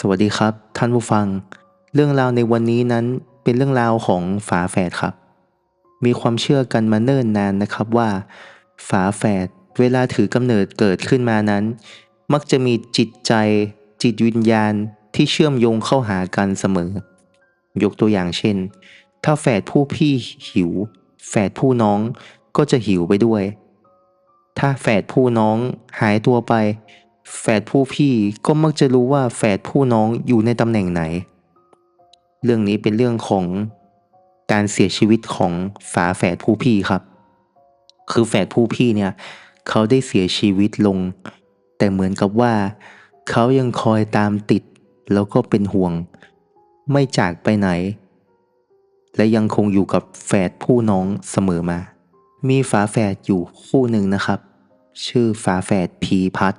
สวัสดีครับ ท่านผู้ฟัง เรื่องราวในวันนี้นั้นเป็นเรื่องราวของฝาแฝดครับ มีความเชื่อกันมาเนิ่นนานนะครับว่า ฝาแฝดเวลาถือกำเนิดเกิดขึ้นมานั้น มักจะมีจิตใจ จิตวิญญาณที่เชื่อมโยงเข้าหากันเสมอ ยกตัวอย่างเช่น ถ้าแฝดผู้พี่หิว แฝดผู้น้องก็จะหิวไปด้วย ถ้าแฝดผู้น้องหายตัวไป แฝดผู้พี่ก็มักจะรู้ว่าแฝดผู้น้องอยู่ในตำแหน่งไหน เรื่องนี้เป็นเรื่องของการเสียชีวิตของฝาแฝดผู้พี่ครับ คือแฝดผู้พี่เนี่ย เขาได้เสียชีวิตลง แต่เหมือนกับว่า เขายังคอยตามติดแล้วก็เป็นห่วง ไม่จากไปไหน และยังคงอยู่กับแฝดผู้น้องเสมอมา มีฝาแฝดอยู่คู่หนึ่งนะครับ ชื่อฝาแฝดพีพัด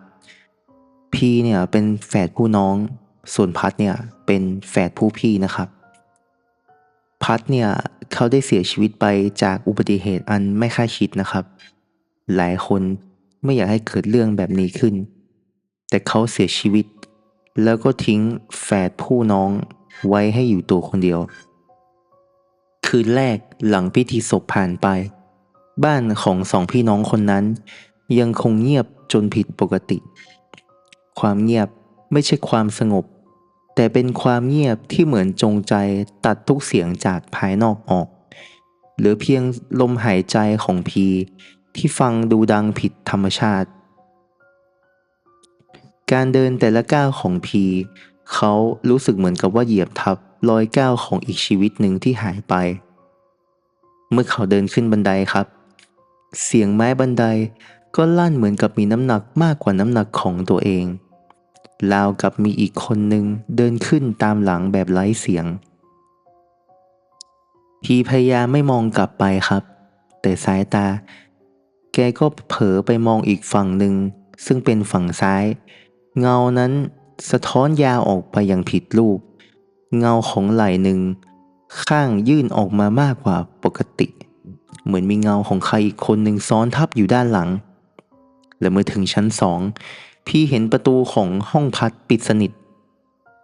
พีเนี่ยเป็นแฝดผู้น้อง ส่วนพัดเนี่ยเป็นแฝดผู้พี่นะครับ พัดเนี่ยเขาได้เสียชีวิตไปจากอุบัติเหตุอันไม่คาดคิดนะครับ หลายคนไม่อยากให้เกิดเรื่องแบบนี้ขึ้น แต่เขาเสียชีวิต แล้วก็ทิ้งแฝดผู้น้องไว้ให้อยู่ตัวคนเดียว คืนแรกหลังพิธีศพผ่านไป บ้านของสองพี่น้องคนนั้น ยังคงเงียบจนผิดปกติ ความเงียบไม่ใช่ความสงบ แต่เป็นความเงียบที่เหมือนจงใจตัดทุกเสียงจากภายนอกออกหลือเพียงลมหายใจของพีที่ฟังดูดังผิดธรรมชาติ การเดินแต่ละก้าวของพีเขารู้สึกเหมือนกับว่าเหยียบทับรอยก้าวของอีกชีวิตหนึ่งที่หายไป เมื่อเขาเดินขึ้นบันไดครับ เสียงไม้บันไดก็ลั่นเหมือนกับมีน้ำหนักมากกว่าน้ำหนักของตัวเอง ราวกับมีอีกคนหนึ่งเดินขึ้นตามหลังแบบไร้เสียง พีพยายามไม่มองกลับไปครับ แต่สายตา แกก็เผลอไปมองอีกฝั่งหนึ่ง ซึ่งเป็นฝั่งซ้าย เงานั้นสะท้อนยาวออกไปอย่างผิดรูป เงาของไหล่หนึ่ง ข้างยื่นออกมามากกว่าปกติ เหมือนมีเงาของใครอีกคนหนึ่งซ้อนทับอยู่ด้านหลัง และเมื่อถึงชั้นสอง พี่เห็นประตูของห้องพัดปิดสนิท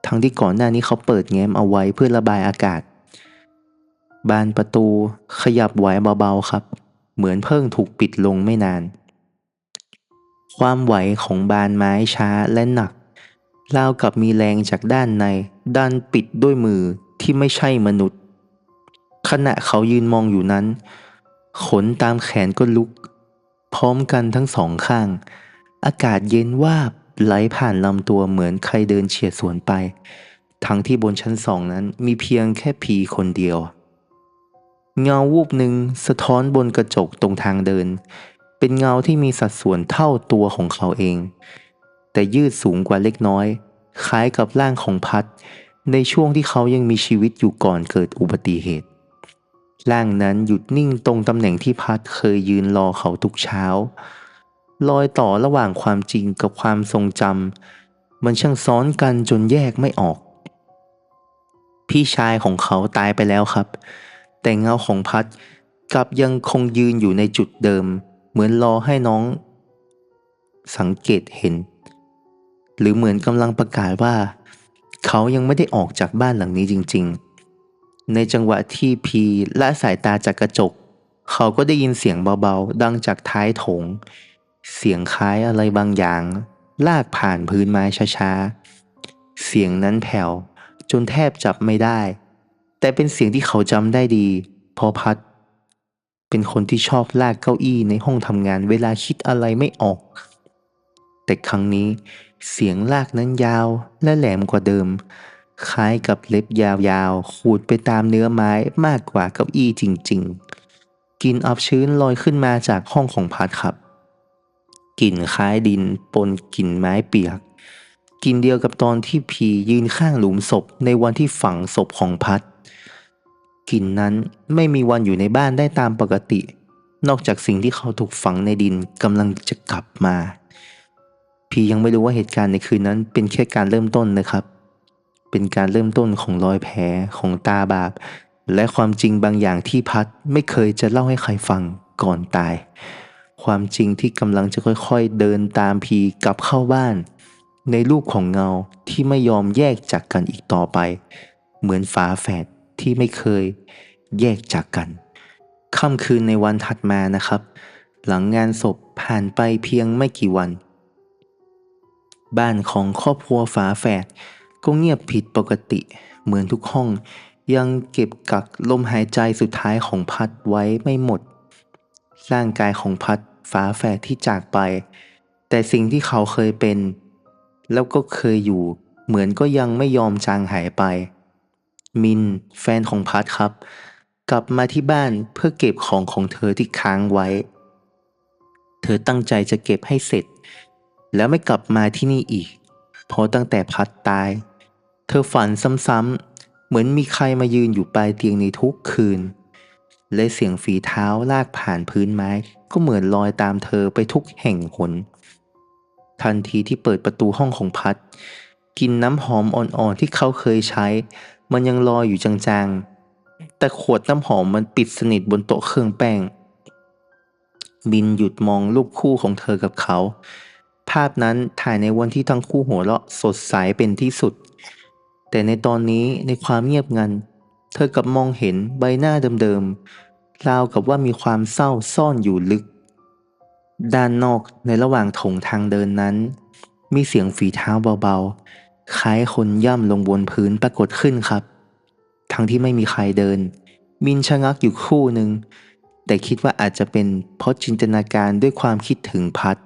ทั้งที่ก่อนหน้านี้เขาเปิดแง้มเอาไว้เพื่อระบายอากาศ บานประตูขยับไหวเบาๆครับ เหมือนเพิ่งถูกปิดลงไม่นาน ความไหวของบานไม้ช้าและหนักราวกับมีแรงจากด้านในดันปิดด้วยมือที่ไม่ใช่มนุษย์ ขณะเขายืนมองอยู่นั้น ขนตามแขนก็ลุก พร้อมกันทั้งสองข้าง อากาศเย็นว่าบไหลผ่านลำตัวเหมือนใครเดินเฉียดสวนไป ทั้งที่บนชั้นสองนั้นมีเพียงแค่ผีคนเดียว เงาวูบหนึ่งสะท้อนบนกระจกตรงทางเดิน เป็นเงาที่มีสัดส่วนเท่าตัวของเขาเอง แต่ยืดสูงกว่าเล็กน้อย คล้ายกับร่างของพัด ในช่วงที่เขายังมีชีวิตอยู่ก่อนเกิดอุบัติเหตุร่างนั้นหยุดนิ่งตรงตำแหน่งที่พัดเคยยืนรอเขาทุกเช้า รอยต่อระหว่างความจริงกับความทรงจำมันช่างซ้อนกันจนแยกไม่ออก พี่ชายของเขาตายไปแล้วครับ แต่เงาของพัดกลับยังคงยืนอยู่ในจุดเดิม เหมือนรอให้น้อง สังเกตเห็น หรือเหมือนกำลังประกาศว่า เขายังไม่ได้ออกจากบ้านหลังนี้จริง ๆ ในจังหวะที่พีละสายตาจากกระจก เขาก็ได้ยินเสียงเบาๆ ดังจากท้ายโถง เสียงคล้ายอะไรบางอย่าง ลากผ่านพื้นไม้ช้าๆ เสียงนั้นแผ่วจนแทบจับไม่ได้ แต่เป็นเสียงที่เขาจำได้ดีพราะพัด เป็นคนที่ชอบลากเก้าอี้ในห้องทำงานเวลาคิดอะไรไม่ออก แต่ครั้งนี้เสียงลากนั้นยาวและแหลมกว่าเดิม คล้ายกับเล็บยาวๆ ขูดไปตามเนื้อไม้มากกว่าเก้าอี้จริงๆกลิ่นอับชื้นลอยขึ้นมาจากห้องของพัดครับ กลิ่นคล้ายดินปนกลิ่นไม้เปียกกลิ่นเดียวกับตอนที่พียืนข้างหลุมศพในวันที่ฝังศพของพัดกลิ่นนั้นไม่มีวันอยู่ในบ้านได้ตามปกติ นอกจากสิ่งที่เขาถูกฝังในดินกำลังจะกลับมา พียังไม่รู้ว่าเหตุการณ์ในคืนนั้นเป็นแค่การเริ่มต้นนะครับ เป็นการเริ่มต้นของรอยแผลของตาบาปและความจริงบางอย่างที่พัดไม่เคยจะเล่าให้ใครฟังก่อนตาย ความจริงที่กำลังจะค่อยๆ เดินตามพีกลับเข้าบ้าน ในรูปของเงาที่ไม่ยอมแยกจากกันอีกต่อไป เหมือนฝาแฝดที่ไม่เคยแยกจากกันค่ำคืนในวันถัดมานะครับ หลังงานศพผ่านไปเพียงไม่กี่วัน บ้านของครอบครัวฝาแฝดก็เงียบผิดปกติ เหมือนทุกห้อง ยังเก็บกักลมหายใจสุดท้ายของพัดไว้ไม่หมด ร่างกายของพัดฝาแฝดที่จากไป แต่สิ่งที่เขาเคยเป็น แล้วก็เคยอยู่ เหมือนก็ยังไม่ยอมจางหายไป มิน แฟนของพัดครับ กลับมาที่บ้านเพื่อเก็บของของเธอที่ค้างไว้ เธอตั้งใจจะเก็บให้เสร็จ แล้วไม่กลับมาที่นี่อีกเพราะตั้งแต่พัดตาย เธอฝันซ้ำๆเหมือนมีใครมายืนอยู่ปลายเตียงในทุกคืน และเสียงฝีเท้าลากผ่านพื้นไม้ ก็เหมือนลอยตามเธอไปทุกแห่งหน ทันทีที่เปิดประตูห้องของพัดกลินน้ำหอมอ่อนๆที่เขาเคยใช้ มันยังลอยอยู่จางๆ แต่ขวดน้ำหอมมันปิดสนิทบนโต๊ะเครื่องแป้ง บินหยุดมองรูปคู่ของเธอกับเขา ภาพนั้นถ่ายในวันที่ทั้งคู่หัวเราะสดใสเป็นที่สุด แต่ในตอนนี้ในความเงียบงัน เธอกลับมองเห็นใบหน้าเดิมๆราวกับว่ามีความเศร้าซ่อนอยู่ลึก ด้านนอกในระหว่างถงทางเดินนั้น มีเสียงฝีเท้าเบาๆ คล้ายคนย่ำลงบนพื้นปรากฏขึ้นครับ ทั้งที่ไม่มีใครเดิน มินชะงักอยู่คู่หนึ่งแต่คิดว่าอาจจะเป็นเพราะจินตนาการด้วยความคิดถึงพัด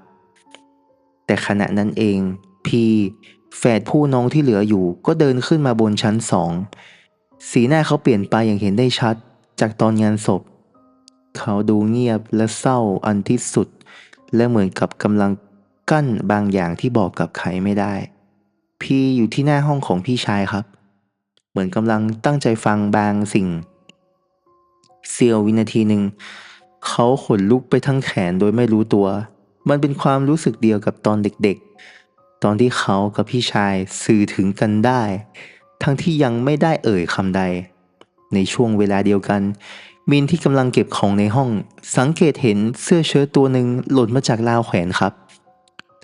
แต่ขณะนั้นเอง พีแฝดผู้น้องที่เหลืออยู่ก็เดินขึ้นมาบนชั้นสอง สีหน้าเขาเปลี่ยนไปอย่างเห็นได้ชัดจากตอนงานศพ เขาดูเงียบและเศร้าอันที่สุด และเหมือนกับกำลังกั้นบางอย่างที่บอกกับใครไม่ได้ พี่อยู่ที่หน้าห้องของพี่ชายครับ เหมือนกำลังตั้งใจฟังบางสิ่งเสี้ยววินาทีหนึ่งเขาขนลุกไปทั้งแขนโดยไม่รู้ตัว มันเป็นความรู้สึกเดียวกับตอนเด็กๆ ตอนที่เขากับพี่ชายสื่อถึงกันได้ ทั้งที่ยังไม่ได้เอ่ยคำใด ในช่วงเวลาเดียวกัน มินที่กำลังเก็บของในห้อง สังเกตเห็นเสื้อเชิ้ตตัวหนึ่งหล่นมาจากราวแขวนครับ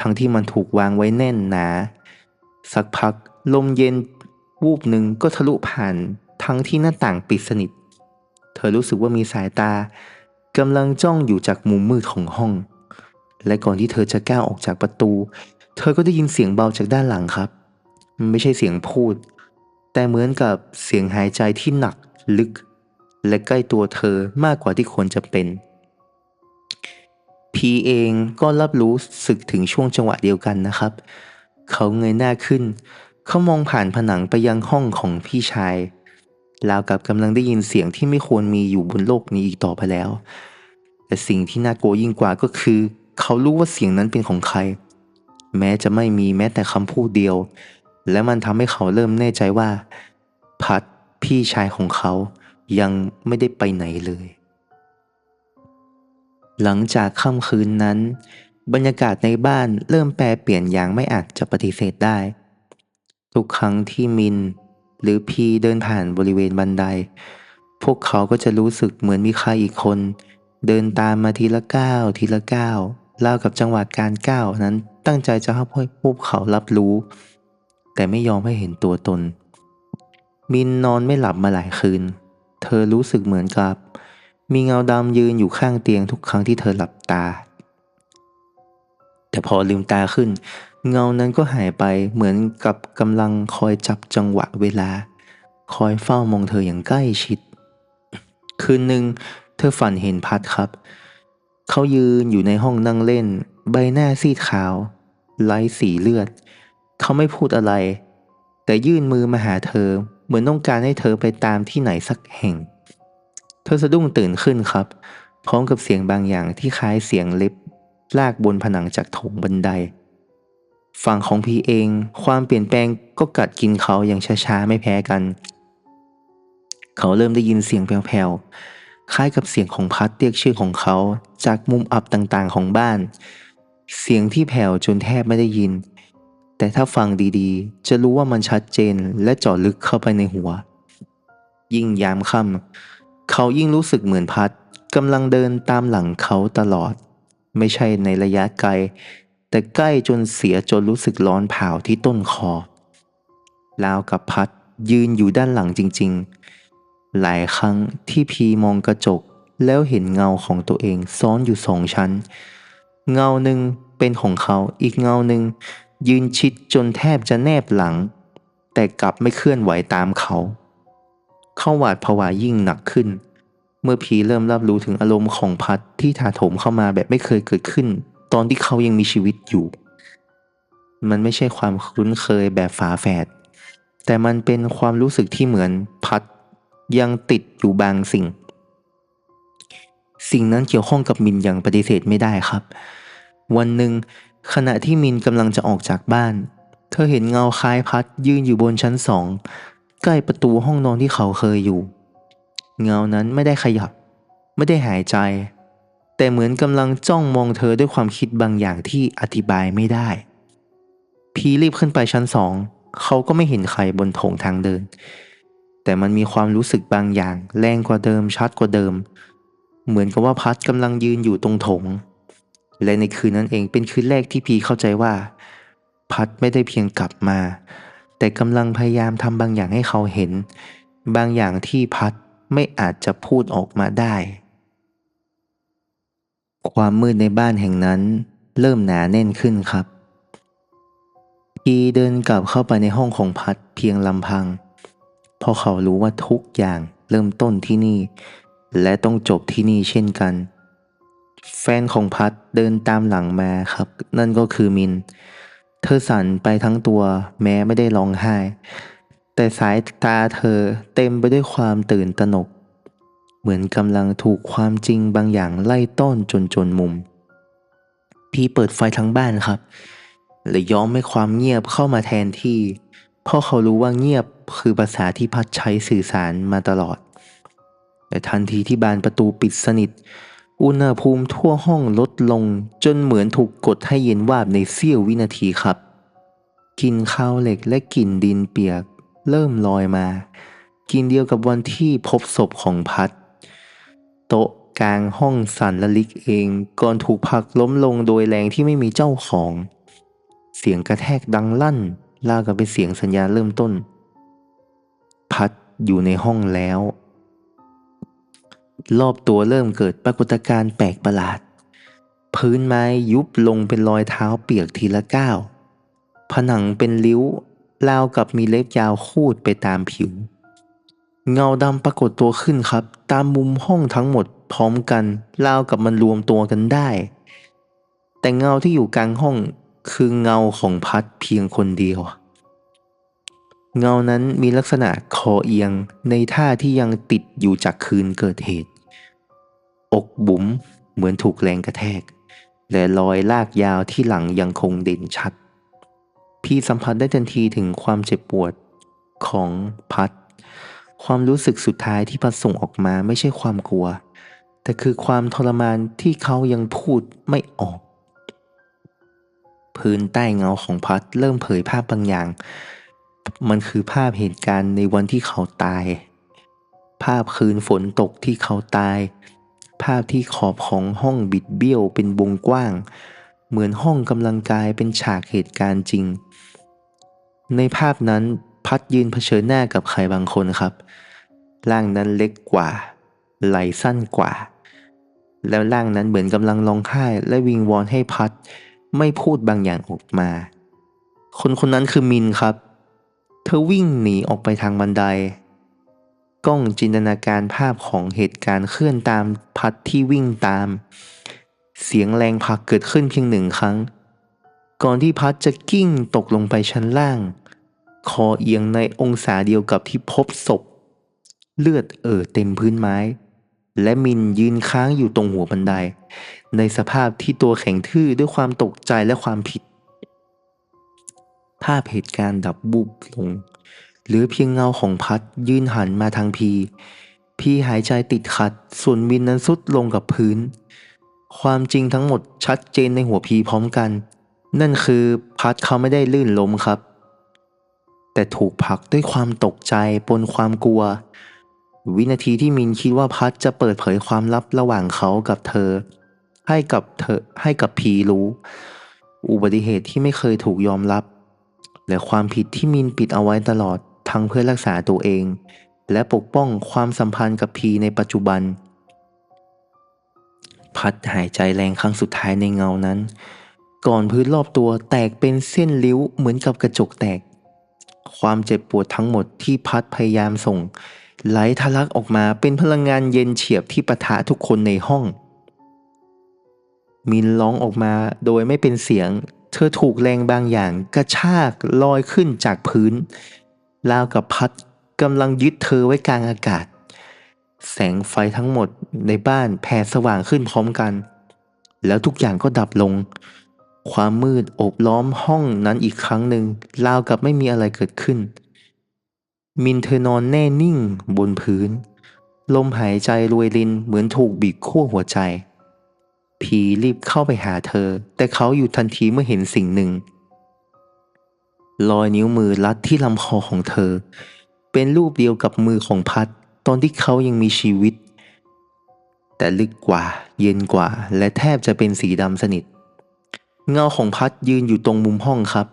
ทั้งที่มันถูกวางไว้แน่นหนา สักพักลมเย็นวูบหนึ่งก็ทะลุผ่านทั้งที่หน้าต่างปิดสนิท เธอรู้สึกว่ามีสายตากำลังจ้องอยู่จากมุมมืดของห้อง และก่อนที่เธอจะก้าวออกจากประตู เธอก็ได้ยินเสียงเบาจากด้านหลังครับมันไม่ใช่เสียงพูด แต่เหมือนกับเสียงหายใจที่หนักลึก และใกล้ตัวเธอมากกว่าที่ควรจะเป็น พีเองก็รับรู้สึกถึงช่วงจังหวะเดียวกันนะครับ เขาเงยหน้าขึ้น เขามองผ่านผนังไปยังห้องของพี่ชายราวกับกำลังได้ยินเสียงที่ไม่ควรมีอยู่บนโลกนี้อีกต่อไปแล้ว แต่สิ่งที่น่ากลัวยิ่งกว่าก็คือ เขารู้ว่าเสียงนั้นเป็นของใคร แม้จะไม่มีแม้แต่คำพูดเดียว และมันทำให้เขาเริ่มแน่ใจว่า พัดพี่ชายของเขายังไม่ได้ไปไหนเลย หลังจากค่ำคืนนั้น บรรยากาศในบ้านเริ่มแปรเปลี่ยนอย่างไม่อาจจะปฏิเสธได้ ทุกครั้งที่มิน หรือพีเดินผ่านบริเวณบันได พวกเขาก็จะรู้สึกเหมือนมีใครอีกคน เดินตามมาทีละก้าวทีละก้าวเล่ากับจังหวะการก้าวนั้นตั้งใจจะให้พวกเขารับรู้ แต่ไม่ยอมให้เห็นตัวตน มินนอนไม่หลับมาหลายคืน เธอรู้สึกเหมือนกับ มีเงาดำยืนอยู่ข้างเตียงทุกครั้งที่เธอหลับตา แต่พอลืมตาขึ้น เงานั้นก็หายไปเหมือนกับกำลังคอยจับจังหวะเวลา คอยเฝ้ามองเธออย่างใกล้ชิด คืนหนึ่งเธอฝันเห็นพัดครับ เขายืนอยู่ในห้องนั่งเล่น ใบหน้าซีดขาวไร้สีเลือด เขาไม่พูดอะไร แต่ยื่นมือมาหาเธอ เหมือนต้องการให้เธอไปตามที่ไหนสักแห่ง เธอสะดุ้งตื่นขึ้นครับ พร้อมกับเสียงบางอย่างที่คล้ายเสียงเล็บ ลากบนผนังจากโถงบันได ฝั่งของพีเอง ความเปลี่ยนแปลงก็กัดกินเขาอย่างช้าๆไม่แพ้กัน เขาเริ่มได้ยินเสียงแผ่วๆคล้ายกับเสียงของพัดเรียกชื่อของเขาจากมุมอับต่างๆของบ้าน เสียงที่แผ่วจนแทบไม่ได้ยิน แต่ถ้าฟังดีๆ จะรู้ว่ามันชัดเจนและเจาะลึกเข้าไปในหัว ยิ่งยามค่ำเขายิ่งรู้สึกเหมือนพัดกำลังเดินตามหลังเขาตลอด ไม่ใช่ในระยะไกลแต่แต่ใกล้จนเสียจนรู้สึกร้อนเผาที่ต้นคอลาวกับพัดยืนอยู่ด้านหลังจริง ๆ หลายครั้งที่พีมองกระจกแล้วเห็นเงาของตัวเองซ้อนอยู่สองชั้น เงาหนึ่งเป็นของเขาอีกเงาหนึ่ง ยืนชิดจนแทบจะแนบหลัง แต่กลับไม่เคลื่อนไหวตามเขา เข้าหวาดผวายิ่งหนักขึ้น เมื่อผีเริ่มรับรู้ถึงอารมณ์ของพัดที่ถาโถมเข้ามาแบบไม่เคยเกิดขึ้น ตอนที่เขายังมีชีวิตอยู่ มันไม่ใช่ความคุ้นเคยแบบฝาแฝด แต่มันเป็นความรู้สึกที่เหมือนพัดยังติดอยู่บางสิ่ง สิ่งนั้นเกี่ยวข้องกับมินอย่างปฏิเสธไม่ได้ครับ วันหนึ่ง ขณะที่มินกำลังจะออกจากบ้าน เธอเห็นเงาคล้ายพัดยืนอยู่บนชั้นสองใกล้ประตูห้องนอนที่เขาเคยอยู่ เงานั้นไม่ได้ขยับ ไม่ได้หายใจ แต่เหมือนกำลังจ้องมองเธอด้วยความคิดบางอย่างที่อธิบายไม่ได้ พีรีบขึ้นไปชั้นสองเขาก็ไม่เห็นใครบนโถงทางเดิน แต่มันมีความรู้สึกบางอย่าง แรงกว่าเดิมชัดกว่าเดิม เหมือนกับว่าพัดกำลังยืนอยู่ตรงโถง และในคืนนั้นเองเป็นคืนแรกที่พีเข้าใจว่า พัดไม่ได้เพียงกลับมา แต่กำลังพยายามทำบางอย่างให้เขาเห็น บางอย่างที่พัดไม่อาจจะพูดออกมาได้ ความมืดในบ้านแห่งนั้น เริ่มหนาแน่นขึ้นครับพีเดินกลับเข้าไปในห้องของพัดเพียงลำพัง เพราะเขารู้ว่าทุกอย่างเริ่มต้นที่นี่ และต้องจบที่นี่เช่นกัน แฟนของพัดเดินตามหลังมาครับ นั่นก็คือมิน เธอสั่นไปทั้งตัวแม้ไม่ได้ร้องไห้ แต่สายตาเธอเต็มไปด้วยความตื่นตระหนก เหมือนกำลังถูกความจริงบางอย่างไล่ต้อนจนจนมุม พี่เปิดไฟทั้งบ้านครับและย้อมให้ความเงียบเข้ามาแทนที่ เพราะเขารู้ว่าเงียบคือภาษาที่พัดใช้สื่อสารมาตลอด แต่ทันทีที่บานประตูปิดสนิท อุณหภูมิทั่วห้องลดลงจนเหมือนถูกกดให้เย็นวาบในเสี้ยววินาทีครับกลิ่นข้าวเหล็กและกลิ่นดินเปียก เริ่มลอยมา กินเดียวกับวันที่พบศพของพัด โต๊ะกลางห้องสั่นละลิกเองก่อนถูกผลักล้มลงโดยแรงที่ไม่มีเจ้าของ เสียงกระแทกดังลั่นราวกับเป็นเสียงสัญญาเริ่มต้น พัดอยู่ในห้องแล้ว รอบตัวเริ่มเกิดปรากฏการณ์แปลกประหลาด พื้นไม้ยุบลงเป็นรอยเท้าเปียกทีละก้าวผนังเป็นริ้วราวกับมีเล็บยาวคูดไปตามผิว เงาดำปรากฏตัวขึ้นครับ ตามมุมห้องทั้งหมดพร้อมกันราวกับมันรวมตัวกันได้ แต่เงาที่อยู่กลางห้องคือเงาของพัดเพียงคนเดียว เงานั้นมีลักษณะคอเอียงในท่าที่ยังติดอยู่จากคืนเกิดเหตุ อกบุ๋มเหมือนถูกแรงกระแทก และรอยลากยาวที่หลังยังคงเด่นชัด พี่สัมผัสได้ทันทีถึงความเจ็บปวดของพัด ความรู้สึกสุดท้ายที่พัดส่งออกมาไม่ใช่ความกลัว แต่คือความทรมานที่เขายังพูดไม่ออก พื้นใต้เงาของพัดเริ่มเผยภาพบางอย่าง มันคือภาพเหตุการณ์ในวันที่เขาตาย ภาพคืนฝนตกที่เขาตาย ภาพที่ขอบของห้องบิดเบี้ยวเป็นวงกว้าง เหมือนห้องกำลังกายเป็นฉากเหตุการณ์จริง ในภาพนั้นพัดยืนเผชิญหน้ากับใครบางคนครับ ร่างนั้นเล็กกว่า ไหล่สั้นกว่า แล้วร่างนั้นเหมือนกำลังร้องไห้และวิงวอนให้พัดไม่พูดบางอย่างออกมา คนคนนั้นคือมินครับ เธอวิ่งหนีออกไปทางบันได กล้องจินตนาการภาพของเหตุการณ์เคลื่อนตามพัดที่วิ่งตาม เสียงแรงผลักเกิดขึ้นเพียงหนึ่งครั้ง ก่อนที่พัดจะกิ้งตกลงไปชั้นล่าง คอเอียงในองศาเดียวกับที่พบศพ เลือดเอ่อเต็มพื้นไม้ และมินยืนค้างอยู่ตรงหัวบันได ในสภาพที่ตัวแข็งทื่อด้วยความตกใจและความผิด ภาพเหตุการณ์ดับบุบลงหลือเพียงเงาของพัดยื่นหันมาทางพี พีหายใจติดขัด ส่วนมินนั้นสุดลงกับพื้น ความจริงทั้งหมดชัดเจนในหัวพีพร้อมกัน นั่นคือพัดเขาไม่ได้ลื่นล้มครับ แต่ถูกผลักด้วยความตกใจปนความกลัว วินาทีที่มินคิดว่าพัดจะเปิดเผยความลับระหว่างเขากับเธอ ให้กับเธอให้กับพีรู้ อุบัติเหตุที่ไม่เคยถูกยอมรับ และความผิดที่มินปิดเอาไว้ตลอดทั้งเพื่อรักษาตัวเอง และปกป้องความสัมพันธ์กับพีในปัจจุบัน พัดหายใจแรงครั้งสุดท้ายในเงานั้น ก่อนพื้นรอบตัวแตกเป็นเส้นริ้วเหมือนกับกระจกแตก ความเจ็บปวดทั้งหมดที่พัดพยายามส่ง ไหลทะลักออกมาเป็นพลังงานเย็นเฉียบที่ปะทะทุกคนในห้องมินร้องออกมาโดยไม่เป็นเสียง เธอถูกแรงบางอย่างกระชากลอยขึ้นจากพื้นราวกับพัดกำลังยึดเธอไว้กลางอากาศ แสงไฟทั้งหมดในบ้านแผ่สว่างขึ้นพร้อมกัน แล้วทุกอย่างก็ดับลง ความมืดโอบล้อมห้องนั้นอีกครั้งหนึ่งราวกับไม่มีอะไรเกิดขึ้น มินเธอนอนแน่นิ่งบนพื้น ลมหายใจรวยรินเหมือนถูกบีบขั้วหัวใจ พีรีบเข้าไปหาเธอ แต่เขาอยู่ทันทีเมื่อเห็นสิ่งหนึ่ง รอยนิ้วมือลัดที่ลำคอของเธอ เป็นรูปเดียวกับมือของพัดตอนที่เขายังมีชีวิต แต่ลึกกว่าเย็นกว่า และแทบจะเป็นสีดำสนิท เงาของพัดยืนอยู่ตรงมุมห้องครับ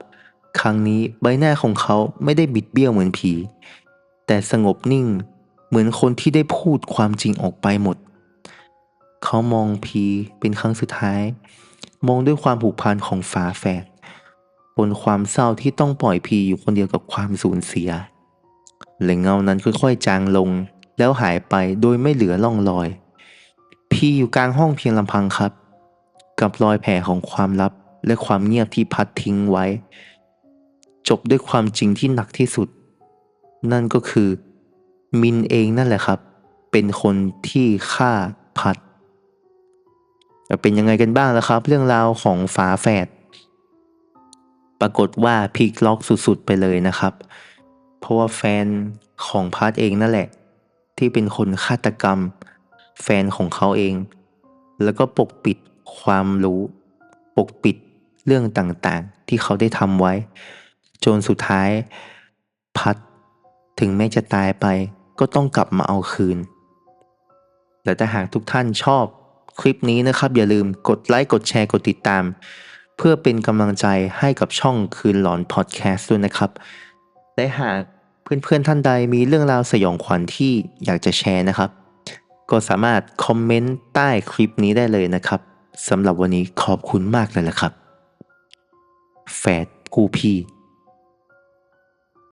ครั้งนี้ใบหน้าของเขาไม่ได้บิดเบี้ยวเหมือนผี แต่สงบนิ่งเหมือนคนที่ได้พูดความจริงออกไปหมด เขามองพีเป็นครั้งสุดท้าย มองด้วยความผูกพันของฝาแฝดบนความเศร้าที่ต้องปล่อยพีอยู่คนเดียวกับความสูญเสียและเงานั้นค่อยๆจางลง แล้วหายไปโดยไม่เหลือร่องรอย พีอยู่กลางห้องเพียงลำพังครับ กับรอยแผลของความลับและความเงียบที่พัดทิ้งไว้ จบด้วยความจริงที่หนักที่สุด นั่นก็คือ มินเองนั่นแหละครับ เป็นคนที่ฆ่าพัด เป็นยังไงกันบ้างแล้วครับ เรื่องราวของฝาแฝดปรากฏว่าพลิกล็อกสุดๆไปเลยนะครับ เพราะว่าแฟนของพัดเองนั่นแหละ ที่เป็นคนฆาตกรรม แฟนของเขาเอง แล้วก็ปกปิดความรู้ ปกปิดเรื่องต่างๆ ที่เขาได้ทำไว้ จนสุดท้าย พัดถึงแม้จะตายไป ก็ต้องกลับมาเอาคืน และถ้าหากทุกท่านชอบ คลิปนี้นะครับ อย่าลืมกดไลค์กดแชร์กดติดตาม เพื่อเป็นกำลังใจให้กับช่องคืนหลอนพอดแคสต์ด้วยนะครับ และหากเพื่อนๆท่านใดมีเรื่องราวสยองขวัญที่อยากจะแชร์นะครับ ก็สามารถคอมเมนต์ใต้คลิปนี้ได้เลยนะครับสำหรับวันนี้ขอบคุณมากเลยละครับ แฟดกูพี